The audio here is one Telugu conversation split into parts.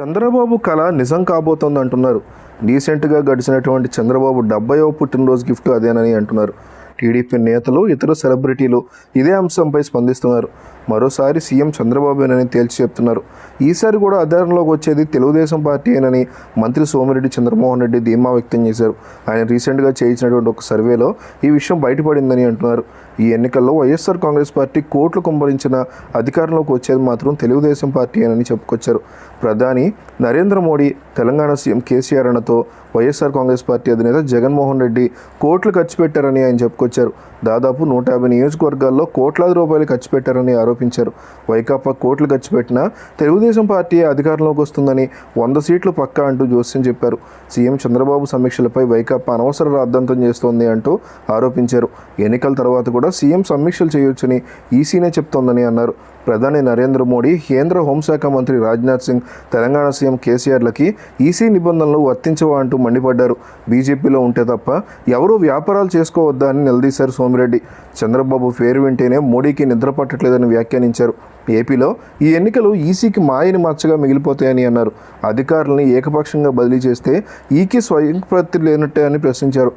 చంద్రబాబు కళ నిజం కాబోతోంది అంటున్నారు రీసెంట్గా గడిచినటువంటి చంద్రబాబు డెబ్బైవ పుట్టినరోజు గిఫ్ట్ అదేనని అంటున్నారు. టీడీపీ నేతలు ఇతర సెలబ్రిటీలు ఇదే అంశంపై స్పందిస్తున్నారు. మరోసారి సీఎం చంద్రబాబునని తేల్చి చెప్తున్నారు. ఈసారి కూడా అధికారంలోకి వచ్చేది తెలుగుదేశం పార్టీ అని మంత్రి సోమిరెడ్డి చంద్రమోహన్ రెడ్డి ధీమా వ్యక్తం చేశారు. ఆయన రీసెంట్గా చేయించినటువంటి ఒక సర్వేలో ఈ విషయం బయటపడిందని అంటున్నారు. ఈ ఎన్నికల్లో వైఎస్ఆర్ కాంగ్రెస్ పార్టీ కోట్లు కుమ్మరించిన అధికారంలోకి వచ్చేది మాత్రం తెలుగుదేశం పార్టీ అని చెప్పుకొచ్చారు. ప్రధాని నరేంద్ర మోడీ తెలంగాణ సీఎం కేసీఆర్ అన్నతో వైఎస్ఆర్ కాంగ్రెస్ పార్టీ అధినేత జగన్మోహన్ రెడ్డి కోట్లు ఖర్చు పెట్టారని ఆయన చెప్పుకొచ్చారు. దాదాపు నూట యాభై నియోజకవర్గాల్లో కోట్లాది రూపాయలు ఖర్చు పెట్టారని ఆరోపించారు. వైకాపా కోట్లు ఖర్చు పెట్టినా తెలుగుదేశం పార్టీ అధికారంలోకి వస్తుందని వంద సీట్లు పక్కా అంటూ జోస్యం చెప్పారు. సీఎం చంద్రబాబు సమీక్షలపై వైకాపా అనవసర రాద్ధాంతం చేస్తోంది అంటూ ఆరోపించారు. ఎన్నికల తర్వాత కూడా సీఎం సమీక్షలు చేయొచ్చని ఈసీనే చెప్తోందని అన్నారు. ప్రధాని నరేంద్ర మోడీ కేంద్ర హోంశాఖ మంత్రి రాజ్నాథ్ సింగ్ తెలంగాణ సీఎం కేసీఆర్లకి ఈసీ నిబంధనలు వర్తించవా అంటూ మండిపడ్డారు. బీజేపీలో ఉంటే తప్ప ఎవరూ వ్యాపారాలు చేసుకోవద్దా అని నిలదీశారు సోమిరెడ్డి. చంద్రబాబు పేరు వింటేనే మోడీకి నిద్ర పట్టట్లేదని వ్యాఖ్యానించారు. ఏపీలో ఈ ఎన్నికలు ఈసీకి మాయని మచ్చగా మిగిలిపోతాయని అన్నారు. అధికారులని ఏకపక్షంగా బదిలీ చేస్తే ఈకి స్వయం ప్రతి లేనట్టే అని ప్రశ్నించారు.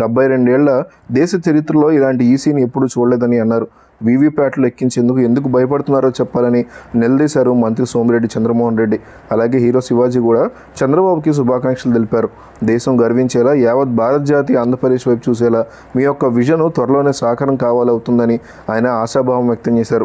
డెబ్బై రెండేళ్ళ దేశ చరిత్రలో ఇలాంటి ఈసీని ఎప్పుడూ చూడలేదని అన్నారు. వీవీప్యాట్లు ఎక్కించేందుకు ఎందుకు భయపడుతున్నారో చెప్పాలని నిలదీశారు మంత్రి సోమిరెడ్డి చంద్రమోహన్ రెడ్డి. అలాగే హీరో శివాజీ కూడా చంద్రబాబుకి శుభాకాంక్షలు తెలిపారు. దేశం గర్వించేలా యావత్ భారత్ జాతి ఆంధ్రప్రదేశ్ వైపు చూసేలా మీ యొక్క విజన్ త్వరలోనే సాకారం కావాలవుతుందని ఆయన ఆశాభావం వ్యక్తం చేశారు.